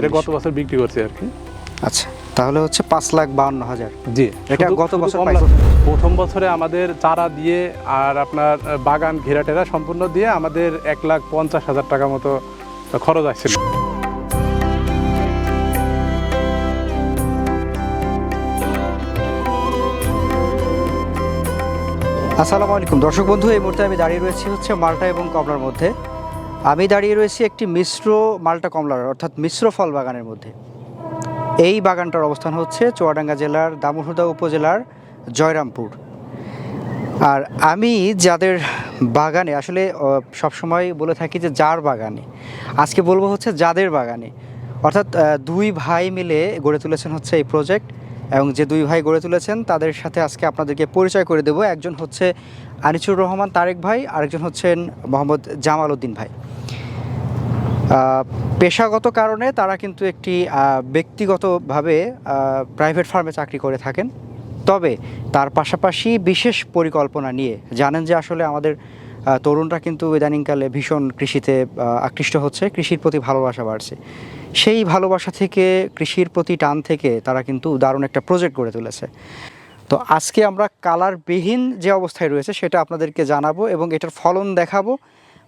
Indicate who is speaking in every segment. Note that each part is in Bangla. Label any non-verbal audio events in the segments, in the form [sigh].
Speaker 1: এটা গত বছর বিক্রি করছি আর কি।
Speaker 2: আচ্ছা তাহলে হচ্ছে পাঁচ লাখ বাউন্ন হাজার।
Speaker 1: জি।
Speaker 2: এটা গত বছর
Speaker 1: প্রথম বছরে আমাদের চারা দিয়ে আর আপনার বাগান ঘেরাটেরা সম্পূর্ণ দিয়ে আমাদের এক লাখ পঞ্চাশ হাজার টাকা মতো খরচ আসছিল।
Speaker 2: আসসালামু আলাইকুম। দর্শক বন্ধু এই মুহূর্তে আমি দাঁড়িয়ে রয়েছি হচ্ছে মাল্টা এবং কমলার মধ্যে। আমি দাঁড়িয়ে রয়েছি একটি মিশ্র মাল্টা কমলার, অর্থাৎ মিশ্র ফল বাগানের মধ্যে। এই বাগানটার অবস্থান হচ্ছে চুয়াডাঙ্গা জেলার দামোহদা উপজেলার জয়রামপুর। আর আমি যাদের বাগানে, আসলে সবসময় বলে থাকি যে যার বাগানে, আজকে বলব হচ্ছে যাদের বাগানে। অর্থাৎ দুই ভাই মিলে গড়ে তুলেছেন হচ্ছে এই প্রজেক্ট এবং যে দুই ভাই গড়ে তুলেছেন, তাদের সাথে আজকে আপনাদেরকে পরিচয় করে দেব। একজন হচ্ছে আনিসুর রহমান, তারেক ভাই, আরেকজন হচ্ছেন মোহাম্মদ জামাল উদ্দিন ভাই পেশাগত কারণে তারা কিন্তু একটি ব্যক্তিগতভাবে প্রাইভেট ফার্মে চাকরি করে থাকেন। তবে তার পাশাপাশি বিশেষ পরিকল্পনা নিয়ে জানেন যে আসলে আমাদের তরুণরা কিন্তু ইদানিংকালে ভীষণ কৃষিতে আকৃষ্ট হচ্ছে। কৃষির প্রতি ভালোবাসা বাড়ছে। সেই ভালোবাসা থেকে, কৃষির প্রতি টান থেকে তারা কিন্তু দারুণ একটা প্রজেক্ট গড়ে তুলেছে। তো আজকে আমরা কালারবিহীন যে অবস্থায় রয়েছে সেটা আপনাদেরকে জানাব এবং এটার ফলন দেখাবো।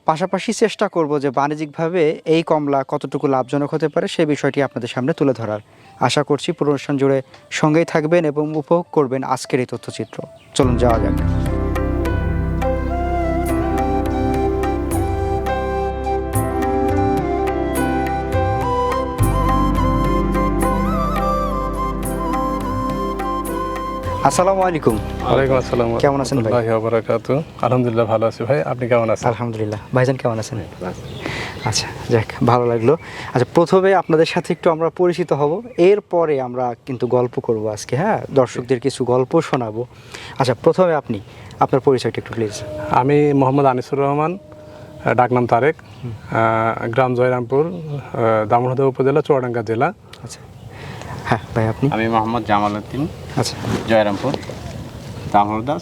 Speaker 2: পাশাপাশি চেষ্টা করব যে বাণিজ্যিকভাবে এই কমলা কতটুকু লাভজনক হতে পারে সে বিষয়টি আপনাদের সামনে তুলে ধরার। আশা করছি পুরো জুড়ে সঙ্গেই থাকবেন এবং উপভোগ করবেন আজকের এই তথ্যচিত্র। চলুন যাওয়া যাক। আসসালামু আলাইকুম।
Speaker 1: ওয়ালাইকুম আসসালাম।
Speaker 2: কেমন আছেন ভাই?
Speaker 1: ভাই বারাকাত আলহামদুলিল্লাহ ভালো আছি ভাই। আপনি কেমন আছেন?
Speaker 2: আলহামদুলিল্লাহ। ভাইজান কেমন আছেন? আচ্ছা যাক ভালো লাগল। আচ্ছা প্রথমে আপনাদের সাথে একটু আমরা পরিচিত হব। এরপরে আমরা কিন্তু গল্প করব আজকে হ্যাঁ? দর্শকদের কিছু গল্প শোনাবো। আচ্ছা প্রথমে আপনি আপনার পরিচয়টা একটু প্লিজ
Speaker 1: আমি মোহাম্মদ আনিসুর রহমান ডাকনাম তারেক গ্রাম জয়রামপুর দামোহদা উপজেলা চুয়াডাঙ্গা জেলা।
Speaker 2: আচ্ছা। হ্যাঁ ভাই আপনি?
Speaker 3: আমি মোহাম্মদ জামাল উদ্দিন
Speaker 2: আচ্ছা।
Speaker 3: জয়রামপুর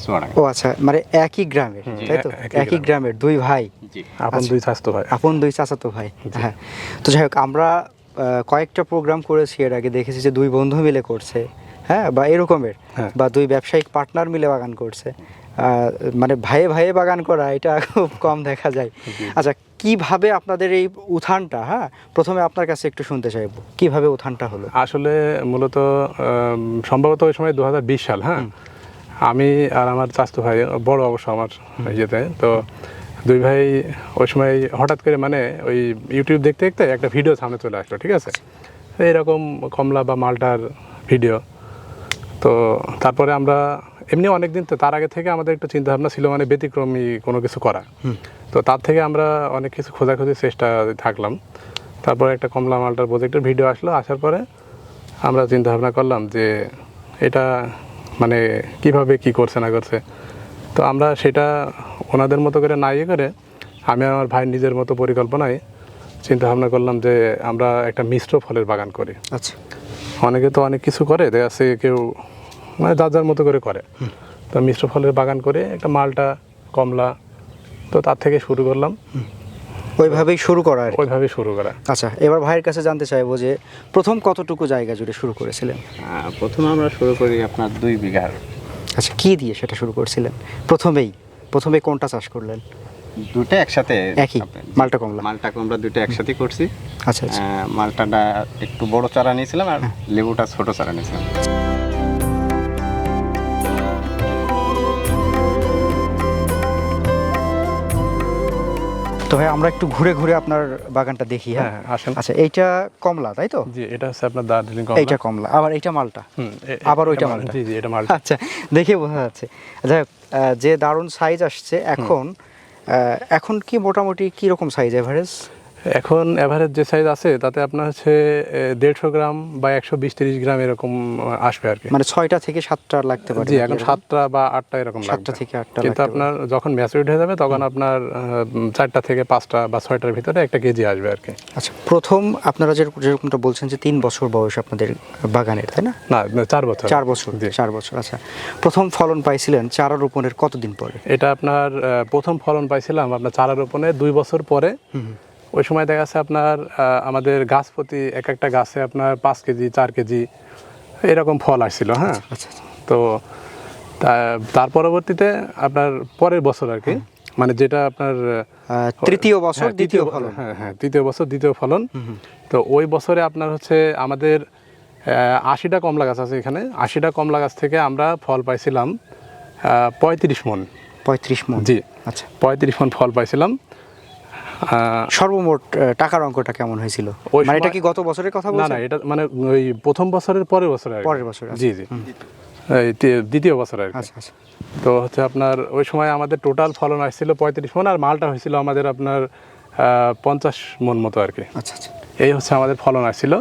Speaker 3: চুয়াডাঙ্গা
Speaker 2: ও আচ্ছা মানে একই গ্রামের তাই তো?
Speaker 1: একই
Speaker 2: গ্রামের দুই ভাই।
Speaker 1: আপন
Speaker 2: আচ্ছা।
Speaker 1: দুই স্বাস্থ্য ভাই।
Speaker 2: আপন দুই চাচাতো ভাই হ্যাঁ। তো যাই হোক আমরা কয়েকটা প্রোগ্রাম করেছি এর আগে দেখেছি যে দুই বন্ধু মিলে করছে হ্যাঁ বা এরকমের
Speaker 1: হ্যাঁ।
Speaker 2: বা দুই ব্যবসায়িক পার্টনার মিলে বাগান করছে। মানে ভাইয়ে ভাইয়ে বাগান করা এটা খুব কম দেখা যায়। আচ্ছা কীভাবে আপনাদের এই উত্থানটা হ্যাঁ? প্রথমে আপনার কাছে একটু শুনতে চাইব কীভাবে উত্থানটা হলো?
Speaker 1: আসলে মূলত সম্ভবত ওই সময় দু হাজার বিশ সাল হ্যাঁ? আমি আর আমার চাস্তু ভাই বড় অবশ্য আমার ইয়েতে তো দুই ভাই ওই সময় হঠাৎ করে মানে ওই ইউটিউব দেখতে দেখতে একটা ভিডিও সামনে চলে আসলো ঠিক আছে? এরকম কমলা বা মালটার ভিডিও তো তারপরে আমরা এমনি অনেক দিন তো তার আগে থেকে আমাদের একটু চিন্তা ভাবনা ছিল মানে ব্যতিক্রমী কোনো কিছু করা। তো তার থেকে আমরা অনেক কিছু খোঁজাখুঁজির চেষ্টা থাকলাম। তারপরে একটা কমলা মালটার প্রজেক্টের ভিডিও আসলো আসার পরে আমরা চিন্তা ভাবনা করলাম যে এটা মানে কীভাবে কি করছে না করছে। তো আমরা সেটা ওনাদের মতো করে না ইয়ে করে আমি আমার ভাই নিজের মতো পরিকল্পনায় চিন্তা ভাবনা করলাম যে আমরা একটা মিশ্র ফলের বাগান করি।
Speaker 2: আচ্ছা।
Speaker 1: অনেকে তো অনেক কিছু করে দেখা যাচ্ছে কেউ মানে যার যার মতো করে করে। তো মিশ্র ফলের বাগান করে একটা মালটা কমলা তো তার থেকে শুরু করলাম।
Speaker 2: ওইভাবেই শুরু করা আর কি।
Speaker 1: ওইভাবে শুরু করা।
Speaker 2: আচ্ছা এবার ভাইয়ের কাছে জানতে চাইব যে প্রথম কতটুকু জায়গা জুড়ে শুরু করেছিলেন?
Speaker 3: প্রথমে আমরা শুরু করি আপনার দুই বিঘার
Speaker 2: আচ্ছা কি দিয়ে সেটা শুরু করছিলেন? প্রথমেই প্রথমে কোনটা চাষ করলেন?
Speaker 3: দুটো একসাথে
Speaker 2: একই, মালটা কমলা।
Speaker 3: মালটা কমলা দুটো একসাথে করছি।
Speaker 2: আচ্ছা আচ্ছা।
Speaker 3: মালটাটা একটু বড় চারা নিয়েছিলাম আর লেবুটা ছোট চারা নিয়েছিলাম।
Speaker 2: তো ভাই আমরা একটু ঘুরে ঘুরে আপনার বাগানটা দেখি হ্যাঁ?
Speaker 1: হ্যাঁ আসেন।
Speaker 2: আচ্ছা এইটা কমলা তাই তো?
Speaker 1: জি এটা হচ্ছে আপনার দার্জিলিং
Speaker 2: এইটা কমলা আবার এইটা মালটা? আবার ওইটা মালটা।
Speaker 1: জি জি এটা মালটা।
Speaker 2: আচ্ছা দেখে বোঝা যাচ্ছে। হোক, যে দারুণ সাইজ আসছে এখন আহ, এখন কি মোটামুটি কি রকম সাইজ এভারেজ
Speaker 1: এখন অ্যাভারেজ যে সাইজ আছে তাতে আপনার হচ্ছে দেড়শো গ্রাম বা একশো বিশ তিরিশ গ্রাম এরকম আসবে আর কি।
Speaker 2: মানে ছয়টা থেকে সাতটা লাগতে পারে
Speaker 1: জি এখন সাতটা বা আটটা এরকম
Speaker 2: সাতটা থেকে আটটা
Speaker 1: কিন্তু আপনার যখন ম্যাচুরিট হয়ে যাবে তখন আপনার চারটা থেকে পাঁচটা বা ছয়টার ভিতরে একটা কেজি আসবে আর কি।
Speaker 2: আচ্ছা প্রথম আপনারা যে যেরকমটা বলছেন যে তিন বছর বয়স আপনাদের বাগানের তাই না?
Speaker 1: না চার বছর।
Speaker 2: চার বছর চার বছর আচ্ছা। প্রথম ফলন পাইছিলেন চারা রোপণের কতদিন পরে?
Speaker 1: এটা আপনার প্রথম ফলন পাইছিলাম আপনার চারা রোপণে দুই বছর পরে। ওই সময় দেখা যাচ্ছে আপনার আমাদের গাছ প্রতি এক একটা গাছে আপনার পাঁচ কেজি চার কেজি এরকম ফল আসছিল হ্যাঁ?
Speaker 2: আচ্ছা আচ্ছা।
Speaker 1: তো তা- তার পরবর্তীতে আপনার পরের বছর আর কি মানে যেটা আপনার
Speaker 2: তৃতীয় বছর
Speaker 1: হ্যাঁ,
Speaker 2: দ্বিতীয়
Speaker 1: তৃতীয়-
Speaker 2: ফলন।
Speaker 1: হ্যাঁ হ্যাঁ তৃতীয় বছর দ্বিতীয় ফলন। তো ওই বছরে আপনার হচ্ছে আমাদের আশিটা কমলা গাছ আছে এখানে। আশিটা কমলা গাছ থেকে আমরা ফল পাইছিলাম পঁয়ত্রিশ মন।
Speaker 2: পঁয়ত্রিশ মন।
Speaker 1: জি।
Speaker 2: আচ্ছা।
Speaker 1: পঁয়ত্রিশ মন ফল পাইছিলাম।
Speaker 2: সর্বমোট টাকার অঙ্কটা কেমন হয়েছিল? মানে এটা কি গত বছরের কথা
Speaker 1: না
Speaker 2: বলছেন?
Speaker 1: না এটা মানে ওই প্রথম বছরের পরের বছর
Speaker 2: পরের বছর, আচ্ছা।
Speaker 1: জি জি। দ্বিতীয় বছর আর
Speaker 2: আচ্ছা আচ্ছা।
Speaker 1: তো হচ্ছে আপনার ওই সময় আমাদের টোটাল ফলন আসছিল পঁয়ত্রিশ মন আর মালটা হয়েছিল আমাদের আপনার পঞ্চাশ মন মতো আর কি।
Speaker 2: আচ্ছা আচ্ছা।
Speaker 1: এই হচ্ছে আমাদের ফলন আসছিল।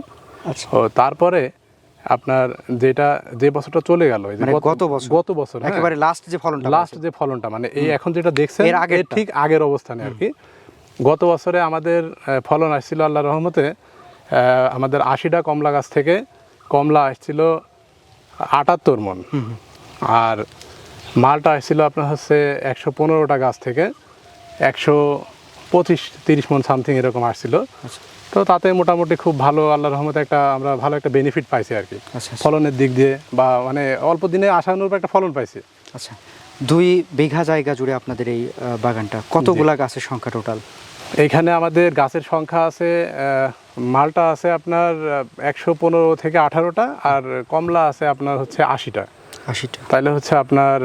Speaker 2: আচ্ছা।
Speaker 1: ও তারপরে আপনার যেটা যে বছরটা চলে গেল এই যে
Speaker 2: মানে গত বছর?
Speaker 1: গত বছর হ্যাঁ।
Speaker 2: একেবারে লাস্ট যে ফলনটা
Speaker 1: লাস্ট যে ফলনটা মানে এই এখন যেটা দেখছেন। ঠিক আগের অবস্থানে আর কি। গত বছরে আমাদের ফলন আসছিল আল্লাহ রহমতে আমাদের আশিটা কমলা গাছ থেকে কমলা আসছিল আটাত্তর মন। আর মালটা আসছিল আপনার হচ্ছে একশো পনেরোটা গাছ থেকে একশো পঁচিশ তিরিশ মন সামথিং এরকম আসছিল।
Speaker 2: আচ্ছা।
Speaker 1: তো তাতে মোটামুটি খুব ভালো আল্লাহ রহমতে একটা আমরা ভালো একটা বেনিফিট পাইছি আর কি।
Speaker 2: আচ্ছা আচ্ছা।
Speaker 1: ফলনের দিক দিয়ে বা মানে অল্প দিনে আশানুরূপ একটা ফলন পাইছি।
Speaker 2: আচ্ছা। দুই বিঘা জায়গা জুড়ে আপনাদের এই বাগানটা। কতগুলা গাছের সংখ্যা টোটাল
Speaker 1: এইখানে আমাদের গাছের সংখ্যা আছে মালটা আছে আপনার একশো পনেরো থেকে আঠারোটা আর কমলা আছে আপনার হচ্ছে আশিটা।
Speaker 2: আশিটা।
Speaker 1: তাইলে হচ্ছে আপনার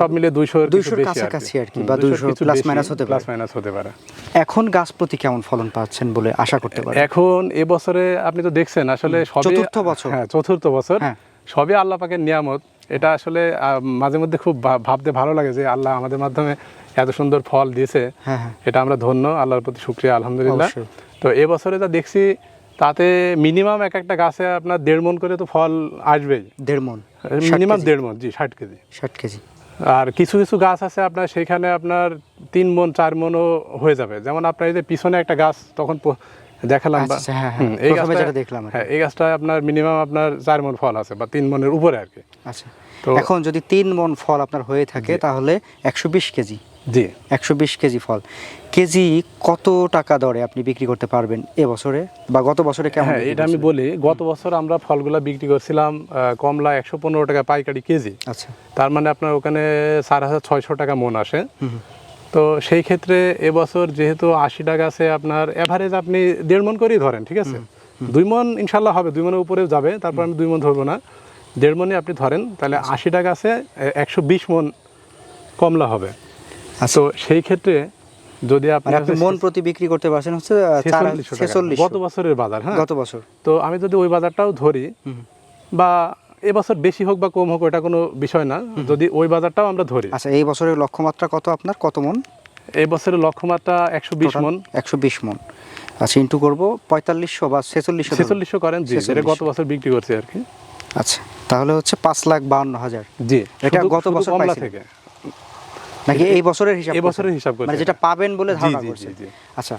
Speaker 1: সব মিলে দুইশো
Speaker 2: 200 র কাছাকাছি আর কি, বা 200 plus minus হতে
Speaker 1: প্লাস মাইনাস হতে পারে।
Speaker 2: এখন গাছ প্রতি কেমন ফলন পাচ্ছেন বলে আশা করতে পারেন?
Speaker 1: এখন এবছরে আপনি তো দেখছেন আসলে
Speaker 2: চতুর্থ বছর।
Speaker 1: হ্যাঁ চতুর্থ বছর।
Speaker 2: হ্যাঁ।
Speaker 1: সবই আল্লাহ পাকের নিয়ামত এটা আসলে মাঝে মধ্যে খুব ভাবতে ভালো লাগে যে আল্লাহ আমাদের মাধ্যমে এত সুন্দর ফল দিয়েছে।
Speaker 2: হ্যাঁ হ্যাঁ।
Speaker 1: এটা আমরা ধন্য আল্লাহর প্রতি শুক্রিয়া আলহামদুলিল্লাহ। তো এবছরে যা দেখছি তাতে মিনিমাম এক একটা গাছে আপনার দেড় মন করে তো ফল আসবেই।
Speaker 2: দেড় মন।
Speaker 1: মিনিমাম দেড় মন জি ষাট কেজি।
Speaker 2: ষাট কেজি।
Speaker 1: আর কিছু কিছু গাছ আছে আপনার সেখানে আপনার তিন মন চার মনও হয়ে যাবে। যেমন আপনার এই যে পিছনে একটা গাছ তখন দেখালাম
Speaker 2: আচ্ছা, হ্যাঁ, হ্যাঁ,
Speaker 1: এই গাছটা
Speaker 2: দেখলাম
Speaker 1: হ্যাঁ এই গাছটা আপনার মিনিমাম আপনার চার মন ফল আছে বা তিন মনের উপরে আর কি।
Speaker 2: আচ্ছা।
Speaker 1: তো-
Speaker 2: এখন যদি তিন মন ফল আপনার হয়ে থাকে তাহলে একশো বিশ কেজি।
Speaker 1: জি।
Speaker 2: একশো বিশ কেজি ফল। কেজি কত টাকা দরে আপনি বিক্রি করতে পারবেন এবছরে? বা গত বছরে কেমন
Speaker 1: হ্যাঁ এটা আমি বলি গত বছর আমরা ফলগুলা বিক্রি করছিলাম কমলা একশো পনেরো টাকা পাইকারি কেজি।
Speaker 2: আচ্ছা।
Speaker 1: তার মানে আপনার ওখানে চার হাজার ছয়শো টাকা মন আসে। তো সেই ক্ষেত্রে এবছর যেহেতু আশি টাকা আছে আপনার এভারেজ আপনি দেড় মন করেই ধরেন ঠিক আছে? দুই মন ইনশাল্লাহ হবে দুই মনের উপরেও যাবে তারপর আমি দুই মন ধরবো না। দেড় মনে আপনি ধরেন তাহলে আশি টাকা আছে একশো বিশ মন কমলা হবে।
Speaker 2: আচ্ছা।
Speaker 1: তো সেই ক্ষেত্রে যদি আপনি
Speaker 2: মানে মন প্রতি বিক্রি করতে পারছেন হচ্ছে
Speaker 1: গত বছরের বাজার হ্যাঁ?
Speaker 2: গত বছর।
Speaker 1: তো আমি যদি ওই বাজারটাও ধরি বা এবছর বেশি হোক বা কম হোক ওটা কোনো বিষয় না। যদি ওই বাজারটাও আমরা ধরি।
Speaker 2: আচ্ছা এই বছরের লক্ষ্যমাত্রা কত আপনার? কত মন?
Speaker 1: এই বছরের লক্ষ্যমাত্রা একশো বিশ মন।
Speaker 2: একশো বিশ মন। আচ্ছা ইন্টু করব পঁয়তাল্লিশশো বা ছেচল্লিশশো
Speaker 1: ছেচল্লিশশো করেন জি। এটা গত বছর বিক্রি করছি আর কি।
Speaker 2: আচ্ছা তাহলে হচ্ছে পাঁচ লাখ বাউন্ন হাজার।
Speaker 1: জি
Speaker 2: এটা গত বছর
Speaker 1: কমলা থেকে।
Speaker 2: নাকি এই বছরের হিসাব
Speaker 1: এই বছরের হিসাব
Speaker 2: মানে যেটা পাবেন বলে ধারণা করছে। আচ্ছা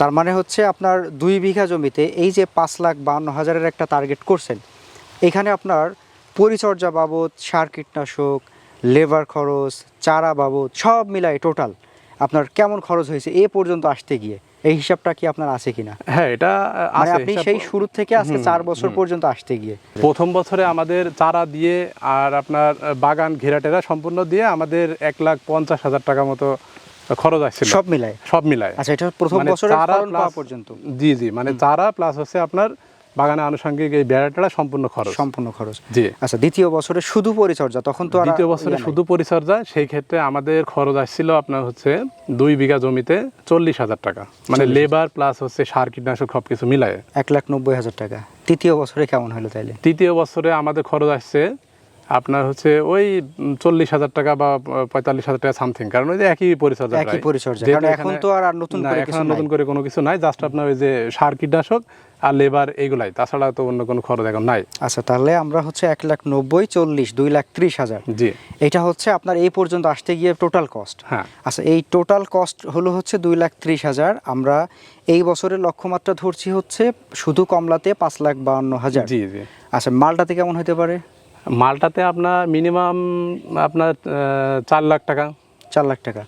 Speaker 2: তার মানে হচ্ছে আপনার দুই বিঘা জমিতে এই যে পাঁচ লাখ বাউন্ন হাজারের একটা টার্গেট করছেন এখানে আপনার পরিচর্যা বাবদ সার কীটনাশক লেবার খরচ চারা বাবদ সব মিলাই টোটাল আপনার কেমন খরচ হয়েছে এ পর্যন্ত আসতে গিয়ে? এই হিসাবটা কি আপনার আছে কিনা?
Speaker 1: হ্যাঁ এটা
Speaker 2: মানে আপনি সেই শুরু থেকে আজকে চার বছর পর্যন্ত আসতে গিয়ে।
Speaker 1: প্রথম বছরে আমাদের চারা দিয়ে আর আপনার বাগান ঘেরাটেরা সম্পূর্ণ দিয়ে আমাদের এক লাখ পঞ্চাশ হাজার টাকা মতো খরচ আসছিল।
Speaker 2: সব মিলায়?
Speaker 1: সব মিলায়।
Speaker 2: আচ্ছা এটা প্রথম
Speaker 1: মানে
Speaker 2: বছরের
Speaker 1: চারা
Speaker 2: পর্যন্ত।
Speaker 1: জি জি মানে চারা প্লাস হচ্ছে আপনার বাগানে আনুষঙ্গিক এই বেড়াটা সম্পূর্ণ খরচ।
Speaker 2: সম্পূর্ণ খরচ।
Speaker 1: জি।
Speaker 2: আচ্ছা দ্বিতীয় বছরে শুধু পরিচর্যা তখন তো
Speaker 1: দ্বিতীয় বছরে
Speaker 2: ইয়ে
Speaker 1: শুধু পরিচর্যা সেই ক্ষেত্রে আমাদের খরচ আসছিল আপনার হচ্ছে দুই বিঘা জমিতে চল্লিশ হাজার টাকা। মানে লেবার প্লাস হচ্ছে সার কীটনাশক সব কিছু মিলায়।
Speaker 2: এক লাখ নব্বই হাজার টাকা। তৃতীয় বছরে কেমন হলো তাইলে?
Speaker 1: তৃতীয় বছরে আমাদের খরচ আসছে আপনার হচ্ছে ওই চল্লিশ হাজার টাকা বা পঁয়তাল্লিশ হাজার টাকা সামথিং কারণ ওই যে একই পরিচর্যা
Speaker 2: একই পরিচর্যা। কারণ এখন তো আর নতুন করে
Speaker 1: এখন নতুন করে কোনো কিছু নাই জাস্ট আপনার ওই যে সার কীটনাশক আর লেবার এইগুলাই। তাছাড়া তো অন্য কোনো খরচ এখন নাই।
Speaker 2: আচ্ছা তাহলে আমরা হচ্ছে এক লাখ নব্বই চল্লিশ দুই লাখ ত্রিশ হাজার।
Speaker 1: জি।
Speaker 2: এটা হচ্ছে আপনার এই পর্যন্ত আসতে গিয়ে টোটাল কস্ট
Speaker 1: হ্যাঁ।
Speaker 2: আচ্ছা এই টোটাল কস্ট হলো হচ্ছে দুই লাখ ত্রিশ হাজার। আমরা এই বছরের লক্ষ্যমাত্রা ধরছি হচ্ছে শুধু কমলাতে পাঁচ লাখ বাউন্ন হাজার।
Speaker 1: জি জি।
Speaker 2: আচ্ছা মালটাতে কেমন হতে পারে?
Speaker 1: মালটাতে আপনার মিনিমাম আপনার চার লাখ টাকা।
Speaker 2: চার লাখ টাকা।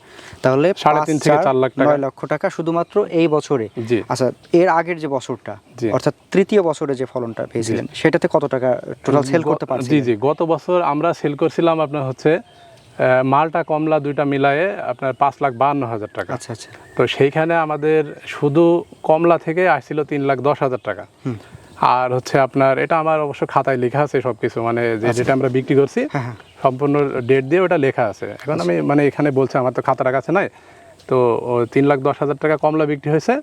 Speaker 2: তাহলে
Speaker 1: সাড়ে তিন থেকে চার লাখ টাকা।
Speaker 2: লক্ষ টাকা শুধুমাত্র এই বছরে। আচ্ছা এর আগের যে বছরটা অর্থাৎ তৃতীয় বছরে যে ফলনটা পেয়েছিলেন সেটাতে কত টাকা টোটাল সেল করতে
Speaker 1: জি
Speaker 2: পারছেন
Speaker 1: জি গত বছর আমরা সেল করছিলাম আপনার হচ্ছে মালটা কমলা দুইটা মিলায়ে আপনার পাঁচ লাখ বাহান্ন হাজার টাকা।
Speaker 2: আচ্ছা আচ্ছা।
Speaker 1: তো সেইখানে আমাদের শুধু কমলা থেকে আসছিল তিন লাখ দশ হাজার টাকা। আর হচ্ছে আপনার এটা আমার অবশ্য খাতায় লেখা আছে সব কিছু মানে যে যেটা আমরা বিক্রি করছি
Speaker 2: হ্যাঁ, হ্যাঁ।
Speaker 1: সম্পূর্ণ ডেট দিয়ে ওটা লেখা আছে। এখন আমি মানে এখানে বলছি আমার তো খাতাটা কাছে নাই তো তিন লাখ দশ হাজার টাকা কমলা বিক্রি হয়েছে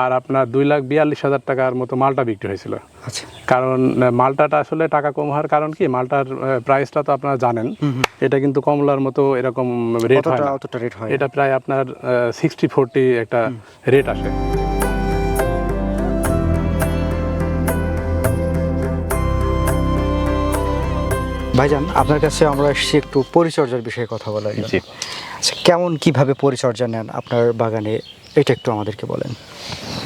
Speaker 1: আর আপনার দুই লাখ বিয়াল্লিশ হাজার টাকার মতো মালটা বিক্রি হয়েছিল।
Speaker 2: আচ্ছা।
Speaker 1: কারণ মালটাটা আসলে টাকা কম হওয়ার কারণ কি মালটার প্রাইসটা তো আপনারা জানেন এটা কিন্তু কমলার মতো এরকম রেট হয় এটা প্রায় আপনার সিক্সটি ফোরটি একটা রেট আসে।
Speaker 2: ভাইজান আপনার কাছে আমরা এসেছি একটু পরিচর্যার বিষয়ে কথা বলার
Speaker 3: জি।
Speaker 2: আচ্ছা কেমন কীভাবে পরিচর্যা নেন আপনার বাগানে? এটা একটু আমাদেরকে বলেন।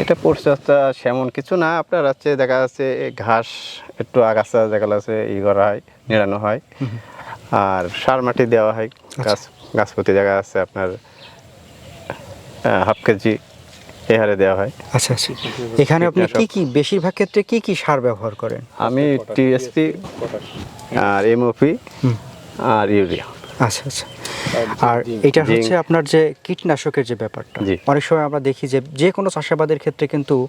Speaker 3: এটা পরিচর্যা সেমন কিছু না আপনার হচ্ছে দেখা যাচ্ছে ঘাস একটু আগাছা দেখা যাচ্ছে ই করা হয় নিড়ানো হয়। আর সার মাটি দেওয়া হয় গাছ গাছ প্রতি জায়গা আছে আপনার হাফ কেজি এ হারে দেওয়া হয়।
Speaker 2: আচ্ছা আচ্ছা। এখানে আপনি কি কি বেশিরভাগ ক্ষেত্রে কি কি সার ব্যবহার করেন?
Speaker 3: আমি টিএসপি আর এমওপি আর ইউরিয়া।
Speaker 2: আচ্ছা আচ্ছা। আর এটা হচ্ছে আপনার যে কীটনাশকের যে ব্যাপারটা। অনেক সময় আমরা দেখি যে যে কোনো চাষাবাদের ক্ষেত্রে কিন্তু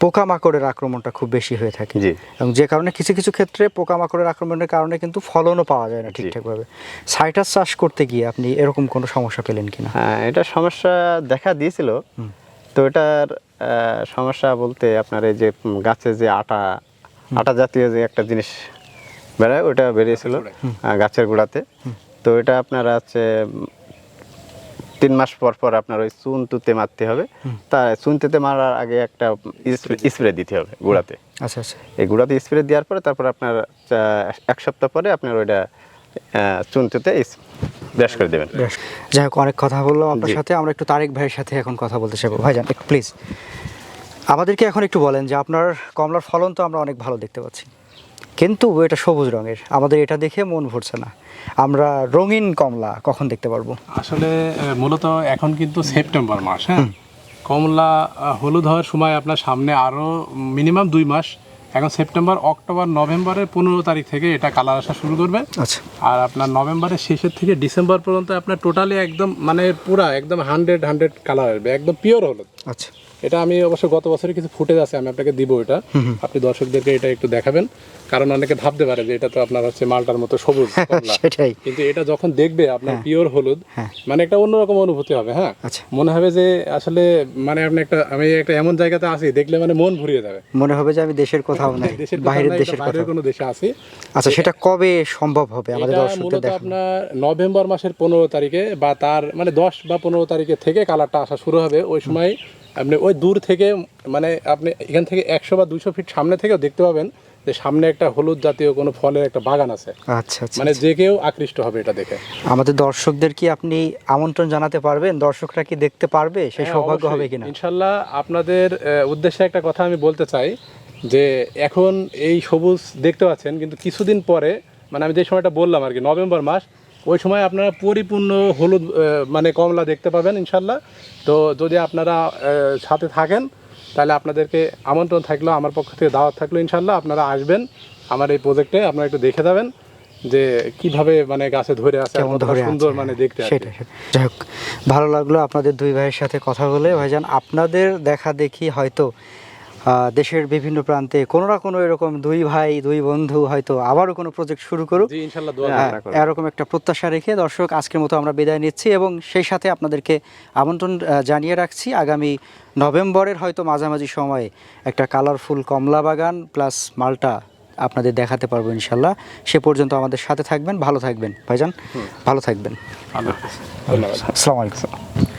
Speaker 2: পোকামাকড়ের আক্রমণটা খুব বেশি হয়ে থাকে। এবং যে কারণে কিছু কিছু ক্ষেত্রে পোকামাকড়ের আক্রমণের কারণে কিন্তু ফলনও পাওয়া যায় না। ঠিকঠাকভাবে। সাইটাস চাষ করতে গিয়ে আপনি এরকম কোনো সমস্যা পেলেন কিনা?
Speaker 3: হ্যাঁ এটা সমস্যা দেখা দিয়েছিল। তো এটার সমস্যা বলতে আপনার এই যে গাছে যে আটা আটা জাতীয় যে একটা জিনিস বেরোয় ওটা বেরিয়েছিল গাছের গোড়াতে। তো এটা আপনার আছে তিন মাস পর পর আপনার ওই চুন তুতে মারতে হবে। তা চুন তুতে মারার আগে একটা স্প্রে দিতে হবে। গোড়াতে।
Speaker 2: আচ্ছা আচ্ছা।
Speaker 3: এই গুঁড়াতে স্প্রে দেওয়ার পরে তারপর আপনার এক সপ্তাহ পরে আপনার ওইটা চুন তুতে ব্রাশ করে দেবেন।
Speaker 2: যাই হোক অনেক কথা বললাম আপনার সাথে। আমরা একটু তারেক ভাইয়ের সাথে এখন কথা বলতে চাইব। ভাইজান একটু প্লিজ আমাদেরকে এখন একটু বলেন যে আপনার কমলার ফলন তো আমরা অনেক ভালো দেখতে পাচ্ছি। কিন্তু এটা সবুজ রঙের। আমাদের এটা দেখে মন ভরছে না। আমরা রঙিন কমলা কখন দেখতে পারব?
Speaker 1: আসলে মূলত এখন কিন্তু সেপ্টেম্বর মাস হ্যাঁ? কমলা হলুদ হওয়ার সময় আপনার সামনে আরও মিনিমাম দুই মাস এখন সেপ্টেম্বর অক্টোবর নভেম্বরের পনেরো তারিখ থেকে এটা কালার আসা শুরু করবে।
Speaker 2: আচ্ছা।
Speaker 1: আর আপনার নভেম্বরের শেষের থেকে ডিসেম্বর পর্যন্ত আপনার টোটালি একদম মানে পুরা একদম হান্ড্রেড হান্ড্রেড কালার আসবে একদম পিওর হলুদ।
Speaker 2: আচ্ছা।
Speaker 1: এটা আমি অবশ্য গত বছরে কিছু ফুটেজ আছে আমি আপনাকে দিব এটা। আপনি দর্শকদেরকে এটা একটু দেখাবেন। কারণ অনেকে ভাবতে পারে যে এটা তো আপনার হচ্ছে মালটার মতো সবুজ
Speaker 2: সেটাই।
Speaker 1: কিন্তু এটা যখন দেখবে আপনার পিওর হলুদ
Speaker 2: হ্যাঁ।
Speaker 1: মানে একটা অন্যরকম অনুভূতি হবে হ্যাঁ?
Speaker 2: আচ্ছা।
Speaker 1: মনে হবে যে আসলে মানে আপনি একটা আমি একটা এমন জায়গাতে আছি দেখলে মানে মন ভরিয়ে যাবে।
Speaker 2: মনে হবে যে আমি দেশের কোথাও [laughs] নাই
Speaker 1: দেশের
Speaker 2: বাইরের দেশের কোথাও।
Speaker 1: কোনো দেশে আছি।
Speaker 2: আচ্ছা সেটা কবে সম্ভব হবে আমাদের দর্শকদের দেখানো?
Speaker 1: আপনার নভেম্বর মাসের পনেরো তারিখে বা তার মানে দশ বা পনেরো তারিখে থেকে কালারটা আসা শুরু হবে। ওই সময় আপনি ওই দূর থেকে মানে আপনি এখান থেকে একশো বা দুশো ফিট সামনে থেকেও দেখতে পাবেন যে সামনে একটা হলুদ জাতীয় কোনো ফলের একটা বাগান আছে।
Speaker 2: আচ্ছা আচ্ছা
Speaker 1: মানে যে কেউ আকৃষ্ট হবে এটা দেখে।
Speaker 2: আমাদের দর্শকদের কি আপনি আমন্ত্রণ জানাতে পারবেন? দর্শকরা কি দেখতে পারবে? সেই
Speaker 1: হ্যাঁ,
Speaker 2: সৌভাগ্য হবে। কিনা?
Speaker 1: ইনশাল্লাহ আপনাদের উদ্দেশ্যে একটা কথা আমি বলতে চাই যে এখন এই সবুজ দেখতে পাচ্ছেন কিন্তু কিছুদিন পরে মানে আমি যে সময়টা বললাম আর কি নভেম্বর মাস ওই সময় আপনারা পরিপূর্ণ হলুদ মানে কমলা দেখতে পাবেন ইনশাল্লাহ। তো যদি আপনারা সাথে থাকেন তাহলে আপনাদেরকে আমন্ত্রণ থাকল আমার পক্ষ থেকে দাওয়াত থাকল ইনশাল্লাহ। আপনারা আসবেন আমার এই প্রজেক্টে আপনারা একটু দেখে যাবেন যে কীভাবে মানে গাছে ধরে আছে
Speaker 2: কেমন ধরে
Speaker 1: সুন্দর মানে দেখতে
Speaker 2: সেটাই। যাই হোক ভালো লাগল আপনাদের দুই ভাইয়ের সাথে কথা বলে। ভাইজান আপনাদের দেখা দেখি হয়তো দেশের বিভিন্ন প্রান্তে কোনো না কোনো এরকম দুই ভাই দুই বন্ধু হয়তো আবারও কোনো প্রজেক্ট শুরু করুক।
Speaker 1: জি ইনশাল্লাহ দোয়া
Speaker 2: হ্যাঁ। এরকম একটা প্রত্যাশা রেখে দর্শক আজকের মতো আমরা বিদায় নিচ্ছি এবং সেই সাথে আপনাদেরকে আমন্ত্রণ জানিয়ে রাখছি আগামী নভেম্বরের হয়তো মাঝামাঝি সময়ে একটা কালারফুল কমলা বাগান প্লাস মালটা আপনাদের দেখাতে পারব ইনশাল্লাহ। সে পর্যন্ত আমাদের সাথে থাকবেন ভালো থাকবেন। ভাইজান ভালো থাকবেন। আসসালামু আলাইকুম।